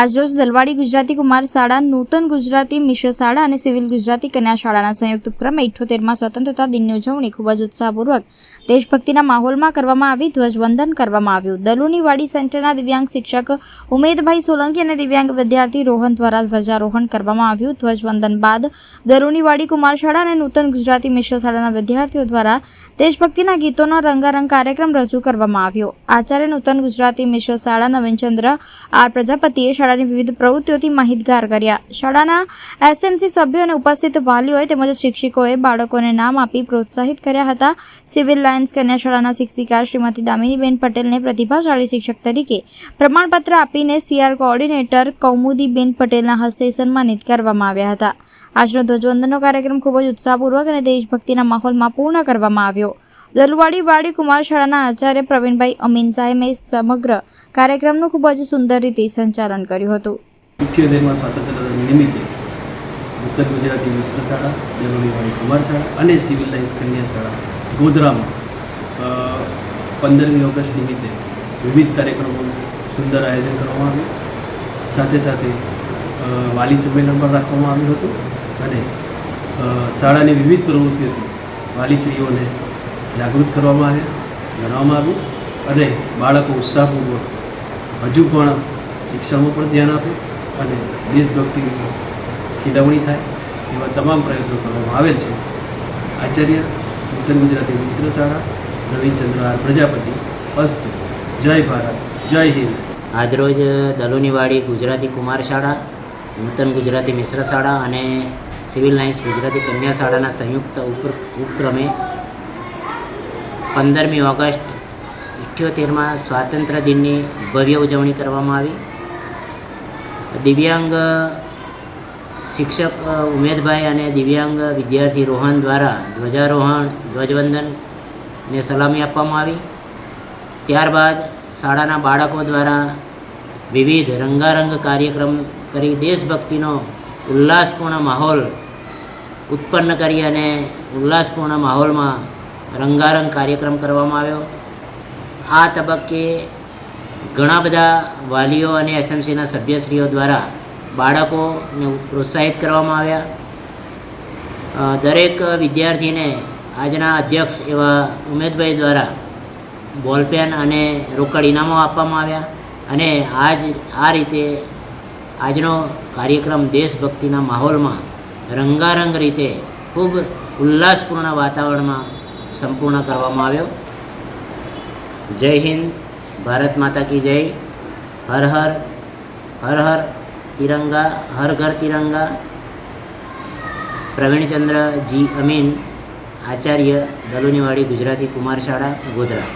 આજરોજ દલવાડી ગુજરાતી કુમાર શાળા, નૂતન ગુજરાતી મિશ્ર શાળા અને સિવિલ ગુજરાતી કન્યા શાળાના સંયુક્ત ઉપક્રમે ઇઠ્ઠોતેરમાં સ્વતંત્રતા દિનની ઉજવણી ખૂબ જ ઉત્સાહપૂર્વક દેશભક્તિના માહોલમાં કરવામાં આવી, ધ્વજવંદન કરવામાં આવ્યું. દલુની વાડી સેન્ટરના દિવ્યાંગ શિક્ષક ઉમેદભાઈ સોલંકી અને દિવ્યાંગ વિદ્યાર્થી રોહન દ્વારા ધ્વજારોહણ કરવામાં આવ્યું. ધ્વજવંદન બાદ દલુની વાડી કુમાર શાળા અને નૂતન ગુજરાતી મિશ્ર શાળાના વિદ્યાર્થીઓ દ્વારા દેશભક્તિના ગીતોનો રંગારંગ કાર્યક્રમ રજૂ કરવામાં આવ્યો. આચાર્ય નૂતન ગુજરાતી મિશ્ર શાળા નવીનચંદ્ર આર પ્રજાપતિએ શાળાની વિવિધ પ્રવૃત્તિઓથી માહિતગાર કર્યા. શાળાના એસએમસી સભ્યો અને ઉપસ્થિત વાલીઓએ તેમજ શિક્ષકોએ બાળકોને નામ આપી પ્રોત્સાહિત કર્યા હતા. સિવિલ લાયન્સ કન્યા શાળાના શિક્ષિકા શ્રીમતી દામિનીબેન પટેલને પ્રતિભાશાળી શિક્ષક તરીકે પ્રમાણપત્ર આપીને સીઆર કોઓર્ડિનેટર કૌમુદીબેન પટેલના હસ્તે સન્માનિત કરવામાં આવ્યા હતા. આજનો ધ્વજવંદનનો કાર્યક્રમ ખૂબ જ ઉત્સાહપૂર્વક અને દેશભક્તિના માહોલમાં પૂર્ણ કરવામાં આવ્યો. દલવાડી વાડી કુમાર શાળાના આચાર્ય પ્રવીણભાઈ અમીન સાહેબે સમગ્ર કાર્યક્રમનું ખૂબ જ સુંદર રીતે સંચાલન કર્યું. હતું. ઇઠ્યોતેરમાં સ્વાતંત્ર્ય નિમિત્તે ઉત્તર ગુજરાતી મિશ્ર શાળા દેવળીવાડી કુમાર શાળા અને સિવિલ લાઇન્સ કન્યા શાળા ગોધરામાં પંદરમી ઓગસ્ટ નિમિત્તે વિવિધ કાર્યક્રમોનું સુંદર આયોજન કરવામાં આવ્યું. સાથે સાથે વાલી સંમેલન પણ રાખવામાં આવ્યું હતું અને શાળાની વિવિધ પ્રવૃત્તિઓથી વાલીશ્રીઓને જાગૃત કરવામાં આવ્યા, જણાવવામાં આવ્યું અને બાળકો ઉત્સાહપૂર્વક હજુ પણ શિક્ષણમાં પણ ધ્યાન આપે અને દેશભક્તિની ખીલવણી થાય એવા તમામ પ્રયત્નો કરવામાં આવેલ છે. આચાર્ય નૂતન ગુજરાતી મિશ્ર શાળા, રવિચંદ્ર આર પ્રજાપતિ, અસ્તુ, જય ભારત, જય હિન્દ. આજરોજ દલુનીવાડી ગુજરાતી કુમાર શાળા, નૂતન ગુજરાતી મિશ્ર શાળા અને સિવિલ લાઇન્સ ગુજરાતી કન્યા શાળાના સંયુક્ત ઉપક્રમે પંદરમી ઓગસ્ટ ઇઠ્યોતેરમાં સ્વાતંત્ર્ય દિનની ભવ્ય ઉજવણી કરવામાં આવી. દિવ્યાંગ, શિક્ષક ઉમેદભાઈ અને દિવ્યાંગ વિદ્યાર્થી રોહન દ્વારા ધ્વજારોહણ ધ્વજવંદનને સલામી આપવામાં આવી. ત્યારબાદ શાળાના બાળકો દ્વારા વિવિધ રંગારંગ કાર્યક્રમ કરી દેશભક્તિનો ઉલ્લાસપૂર્ણ માહોલ ઉત્પન્ન કરી અને ઉલ્લાસપૂર્ણ માહોલમાં રંગારંગ કાર્યક્રમ કરવામાં આવ્યો. આ તબક્કે ઘણા બધા વાલીઓ અને એસએમસીના સભ્યશ્રીઓ દ્વારા બાળકોને પ્રોત્સાહિત કરવામાં આવ્યા. દરેક વિદ્યાર્થીને આજના અધ્યક્ષ એવા ઉમેદભાઈ દ્વારા બોલપેન અને રોકડ ઇનામો આપવામાં આવ્યા અને આજ, આ રીતે આજનો કાર્યક્રમ દેશભક્તિના માહોલમાં રંગારંગ રીતે ખૂબ ઉલ્લાસપૂર્ણ વાતાવરણમાં સંપૂર્ણ કરવામાં આવ્યો. જય હિન્દ. ભારત માતા કી જય. હર હર હર હર, તિરંગા, હર ઘર તિરંગા. પ્રવીણચંદ્ર જી અમીન, આચાર્ય, દલુનીવાડી ગુજરાતી કુમાર શાળા ગોધરા.